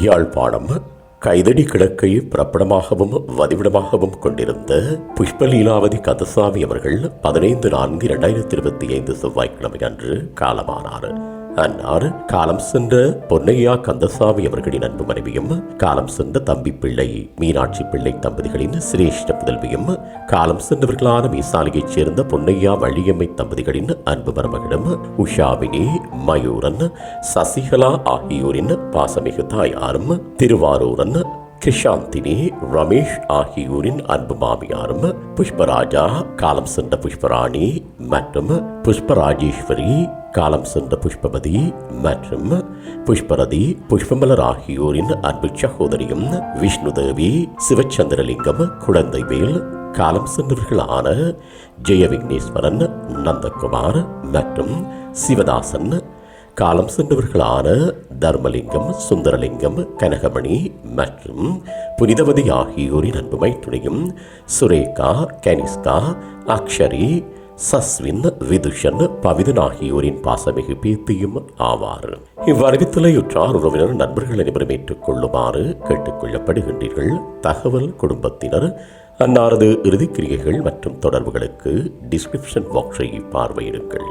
யாழ்ப்பாணம் கைதடி கிழக்கை பிரபலமாகவும் வதிவிடமாகவும் கொண்டிருந்த புஷ்பலீலாவதி கந்தசாமி அவர்கள் பதினைந்து நான்கு இரண்டாயிரத்தி இருபத்தி ஐந்து செவ்வாய்க்கிழமை அன்று காலமானார். அன்னார் காலம் சென்ற பொன்னையா கந்தசாமி அவர்களின் அன்பு மனைவியும் காலம் சென்ற தம்பி பிள்ளை மீனாட்சி பிள்ளை தம்பதிகளின் சிரேஷ்ட புதல்வியும் காலம் சென்றவர்களான மீசாலையைச் சேர்ந்த பொன்னையா வள்ளியம்மை தம்பதிகளின் அன்பு மருமகளும் உஷாவினி மயூரன் சசிகலா ஆகியோரின் பாசமிகு தாயாரும் திருவாரூரன் கிஷாந்தினி ரமேஷ் ஆகியோரின் அன்பு மாமியாரும் புஷ்பராஜா காலம் சென்ற புஷ்பராணி மற்றும் புஷ்பராஜேஸ்வரி காலம் சென்ற புஷ்பவதி மற்றும் புஷ்பரதி புஷ்பமலர் ஆகியோரின் அன்பு சகோதரியும் விஷ்ணுதேவி சிவச்சந்திரலிங்கம் குழந்தைவேல் காலம் சென்றவர்களான ஜெய விக்னேஸ்வரன் நந்தகுமார் மற்றும் சிவதாசன் காலம் சென்றவர்களான தர்மலிங்கம் சுந்தரலிங்கம் கனகமணி மற்றும் புனிதவதி ஆகியோரின் அன்புமை துணையும் சுரேகா கனிஸ்கா அக்ஷரி சஸ்வின் விதுஷன் பவிதன் ஆகியோரின் பாசமிகு பேத்தியும் ஆவார். இவ்வறிவித்தலையுற்றார் உறவினர் நண்பர்கள் அனைவரும் ஏற்றுக்கொள்ளுமாறு கேட்டுக்கொள்ளப்படுகின்றீர்கள். தகவல் குடும்பத்தினர் அன்னாரது இறுதிக்கிரியைகள் மற்றும் தொடர்புகளுக்கு டிஸ்கிரிப்ஷன் பாக்ஸை பார்வையிடுங்கள்.